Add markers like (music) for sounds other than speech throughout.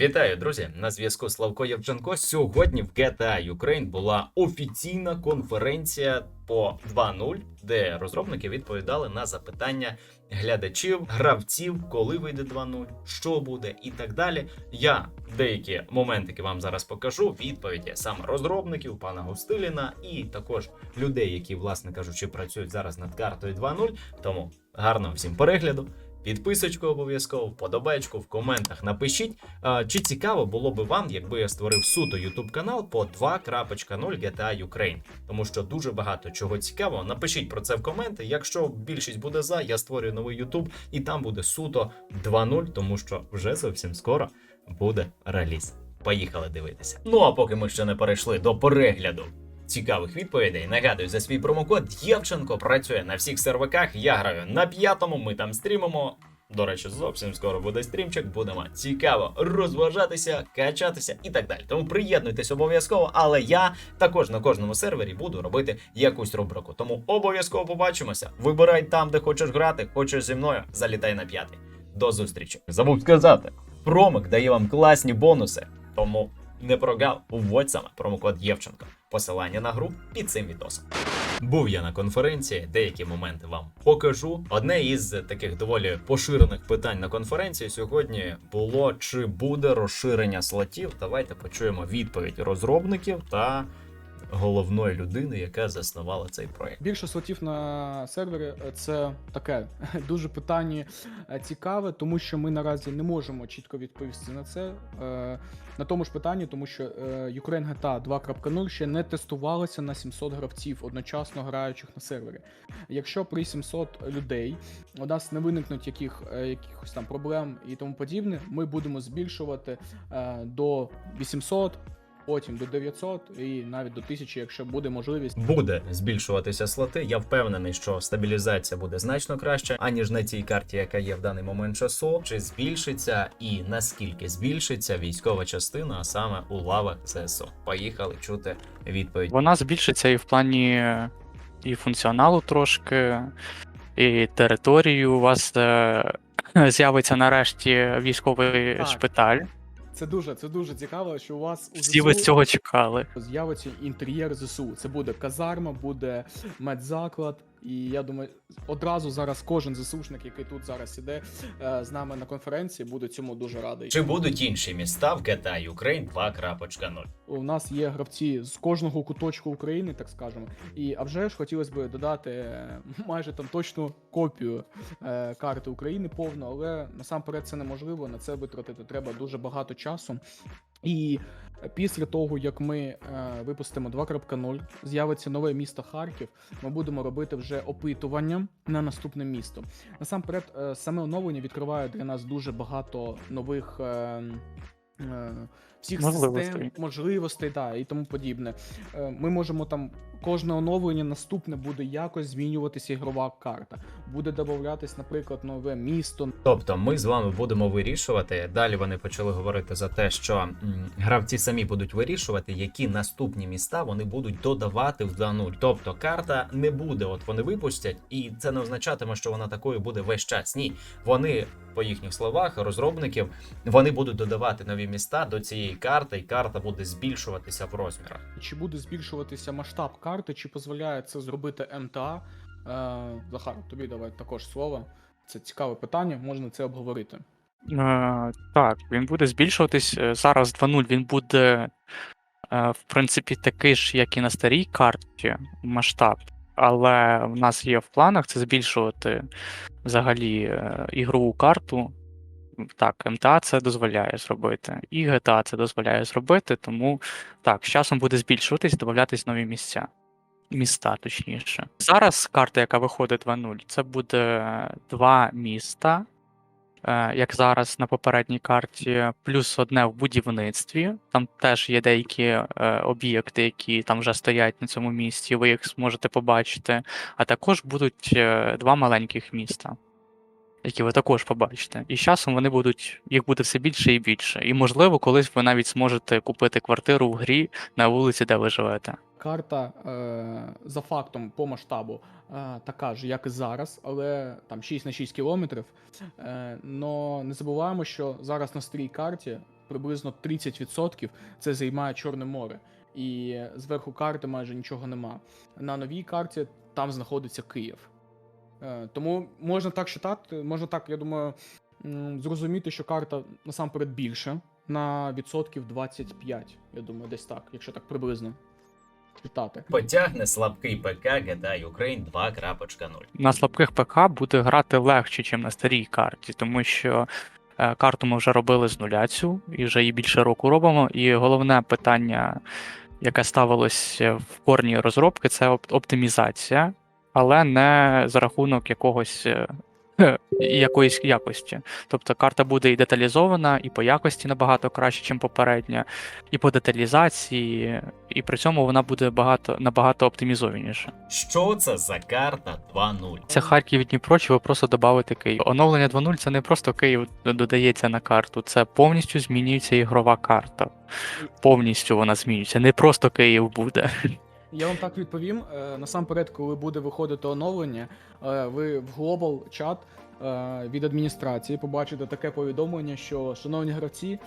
Вітаю, друзі! На зв'язку Славко Євченко. Сьогодні в GTA Ukraine була офіційна конференція по 2.0, де розробники відповідали на запитання глядачів, гравців, коли вийде 2.0, що буде і так далі. Я деякі моментики вам зараз покажу. Відповіді саме розробників, пана Густиліна і також людей, які, власне кажучи, працюють зараз над картою 2.0. Тому гарного всім перегляду. Підписочку обов'язково, вподобайку в коментах напишіть. Чи цікаво було би вам, якби я створив суто YouTube канал по 2.0 GTA Ukraine? Тому що дуже багато чого цікавого. Напишіть про це в коменти. Якщо більшість буде за, я створюю новий YouTube, і там буде суто 2.0, тому що вже зовсім скоро буде реліз. Поїхали дивитися. Ну а поки ми ще не перейшли до перегляду цікавих відповідей. Нагадую, за свій промокод Євченко працює на всіх серваках. Я граю на п'ятому, ми там стрімимо. До речі, зовсім скоро буде стрімчик. Будемо цікаво розважатися, качатися і так далі. Тому приєднуйтесь обов'язково. Але я також на кожному сервері буду робити якусь рубрику. Тому обов'язково побачимося. Вибирай там, де хочеш грати, хочеш зі мною. Залітай на п'ятий. До зустрічі. Забув сказати, промик дає вам класні бонуси. Тому не прогав, вводь саме промокод Євченко. Посилання на гру під цим відосом. Був я на конференції, деякі моменти вам покажу. Одне із таких доволі поширених питань на конференції сьогодні було: чи буде розширення слотів? Давайте почуємо відповідь розробників та головної людини, яка заснувала цей проект. Більше слотів на сервері це таке (laughs) дуже питання е, цікаве, тому що ми наразі не можемо чітко відповісти на це. е, На тому ж питанні, тому що е, Ukraine GTA 2.0 ще не тестувалося на 700 гравців одночасно граючих на сервері. Якщо при 700 людей у нас не виникнуть яких, якихось там проблем і тому подібне, ми будемо збільшувати до 800, потім до 900 і навіть до 1000, якщо буде можливість. Буде збільшуватися слоти. Я впевнений, що стабілізація буде значно краще, аніж на цій карті, яка є в даний момент часу. Чи збільшиться і наскільки збільшиться військова частина, а саме у лавах ЗСУ? Поїхали чути відповідь. Вона збільшиться і в плані і функціоналу трошки, і територію. У вас е, (clears throat) з'явиться нарешті військовий Так. шпиталь. Це дуже, це дуже цікаво, що у вас у Всі ви цього чекали. з'явиться інтер'єр ЗСУ. Це буде казарма, буде медзаклад. І я думаю, одразу зараз кожен ЗСУшник, який тут зараз іде е, з нами на конференції, буде цьому дуже радий. Чи будуть інші міста в GTA Ukraine 2.0? У нас є гравці з кожного куточку України, так скажемо. І а вже ж хотілося б додати е, майже там точну копію е, карти України повну, але насамперед це неможливо. На це витратити треба дуже багато часу. І після того, як ми е, випустимо 2.0, з'явиться нове місто Харків. Ми будемо робити вже опитування на наступне місто. Насамперед, е, саме оновлення відкриває для нас дуже багато нових. Е, е, всіх Можливостей. систем, можливостей, да, і тому подібне. Е, Ми можемо там кожне оновлення наступне буде якось змінюватися ігрова карта. Буде додатись, наприклад, нове місто, Тобто ми з вами будемо вирішувати. Далі вони почали говорити за те, що м, гравці самі будуть вирішувати, які наступні міста вони будуть додавати в 2.0. Тобто карта не буде, от вони випустять, і це не означатиме, що вона такою буде весь час. Ні, вони по їхніх словах, розробників, вони будуть додавати нові міста до цієї карти, і карта буде збільшуватися в розмірах. Чи буде збільшуватися масштаб карти, чи дозволяє це зробити МТА? Е, Захар, тобі давай також слово. Це цікаве питання, можна це обговорити. Е, так, він буде збільшуватись. Е, Зараз 2.0 він буде, е, в принципі, такий ж, як і на старій карті, масштаб. Але в нас є в планах це збільшувати взагалі е, ігрову карту. Так, МТА це дозволяє зробити, і GTA це дозволяє зробити, тому так, з часом буде збільшуватись, додатись нові місця. Міста, точніше. Зараз карта, яка виходить 2.0, це буде два міста, е, як зараз на попередній карті, плюс одне в будівництві. Там теж є деякі е, об'єкти, які там вже стоять на цьому місці, ви їх зможете побачити. А також будуть е, два маленьких міста, які ви також побачите. І з часом вони будуть, їх буде все більше і більше. І можливо, колись ви навіть зможете купити квартиру в грі на вулиці, де ви живете. Карта е, за фактом по масштабу е, така ж, як і зараз, але там 6 на 6 кілометрів. Е, но не забуваємо, що зараз на старій карті приблизно 30% це займає Чорне море. І зверху карти майже нічого нема. На новій карті там знаходиться Київ. Е, Тому можна так читати, можна так, я думаю, зрозуміти, що карта насамперед більша на відсотків 25, я думаю, десь так, якщо так приблизно читати. Потягне слабкий ПК GTA Ukraine 2.0. На слабких ПК буде грати легше, ніж на старій карті, тому що е, карту ми вже робили з нуля цю, і вже її більше року робимо. І головне питання, яке ставилось в корні розробки, це оп- оптимізація, але не за рахунок якогось. е, (laughs) Якоїсь якості. Тобто карта буде і деталізована, і по якості набагато краще, ніж попередня, і по деталізації, і при цьому вона буде багато набагато оптимізованіша. Що це за карта 2.0? Це Харків і Дніпро, чи ви просто додати Київ. Оновлення 2.0 це не просто Київ додається на карту, це повністю змінюється ігрова карта. Повністю вона змінюється. Не просто Київ буде. Я вам так відповім. Е, Насамперед, коли буде виходити оновлення, е, ви в глобал чат е, від адміністрації побачите таке повідомлення, що шановні гравці,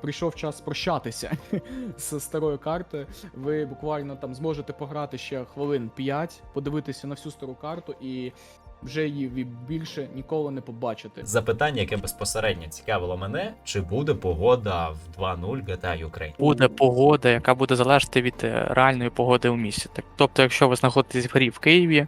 прийшов час прощатися (laughs) з старою картою. Ви буквально там зможете пограти ще хвилин 5, подивитися на всю стару карту і вже її більше ніколи не побачите. Запитання, яке безпосередньо цікавило мене, чи буде погода в 2.0 GTA Ukraine? Буде погода, яка буде залежати від е, реальної погоди у місті. Так, тобто, якщо ви знаходитесь в грі в Києві,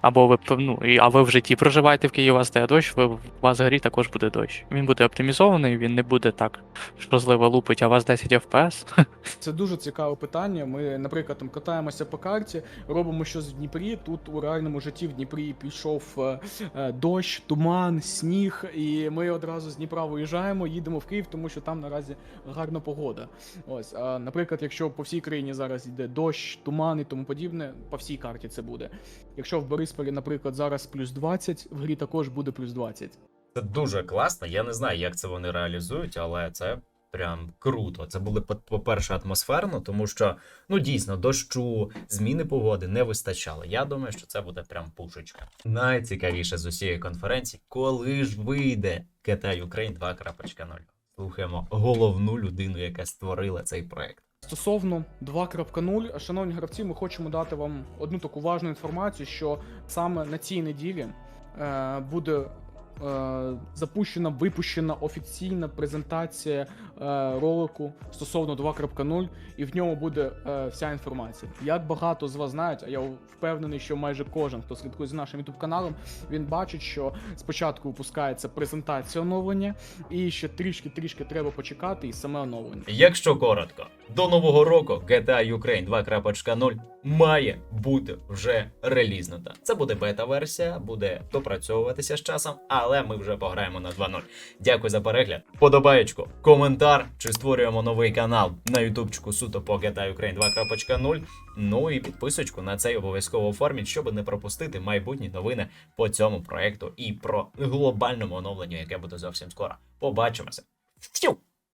або ви ну, і- а ви в житті проживаєте в Києві, у вас де дощ, ви, у вас в грі також буде дощ. Він буде оптимізований, він не буде так що зливо лупить, а у вас 10 FPS. (laughs) Це дуже цікаве питання. Ми, наприклад, там катаємося по карті, робимо щось в Дніпрі. Тут у реальному житті в Дніпрі пішов дощ, туман, сніг, і ми одразу з Дніпра виїжджаємо, їдемо в Київ, тому що там наразі гарна погода. Ось, наприклад, якщо по всій країні зараз йде дощ, туман і тому подібне, по всій карті це буде. Якщо в Борисполі, наприклад, зараз плюс 20, в грі також буде плюс 20. Це дуже класно. Я не знаю, як це вони реалізують, але це прям круто. Це було по- по-перше атмосферно, тому що ну дійсно дощу, зміни погоди не вистачало. Я думаю, що це буде прям пушечка. Найцікавіше з усієї конференції, коли ж вийде GTA Ukraine 2.0. Слухаємо головну людину, яка створила цей проект. Стосовно 2.0, шановні гравці, ми хочемо дати вам одну таку важну інформацію, що саме на цій неділі е, буде запущена, випущена офіційна презентація е, ролику стосовно 2.0, і в ньому буде е, вся інформація. Як багато з вас знають, а я впевнений, що майже кожен, хто слідкує за нашим youtube каналом, він бачить, що спочатку випускається презентація оновлення, і ще трішки-трішки треба почекати, і саме оновлення. Якщо коротко, до нового року GTA Ukraine 2.0 має бути вже релізнута. Це буде бета-версія, буде допрацьовуватися з часом, але ми вже пограємо на 2.0. Дякую за перегляд. Подобаєчку, коментар, чи створюємо новий канал на ютубчику суто по GTA Ukraine 2.0. Ну і підписочку на цей обов'язково оформіть, щоб не пропустити майбутні новини по цьому проекту і про глобальному оновленню, яке буде зовсім скоро. Побачимося. Фью!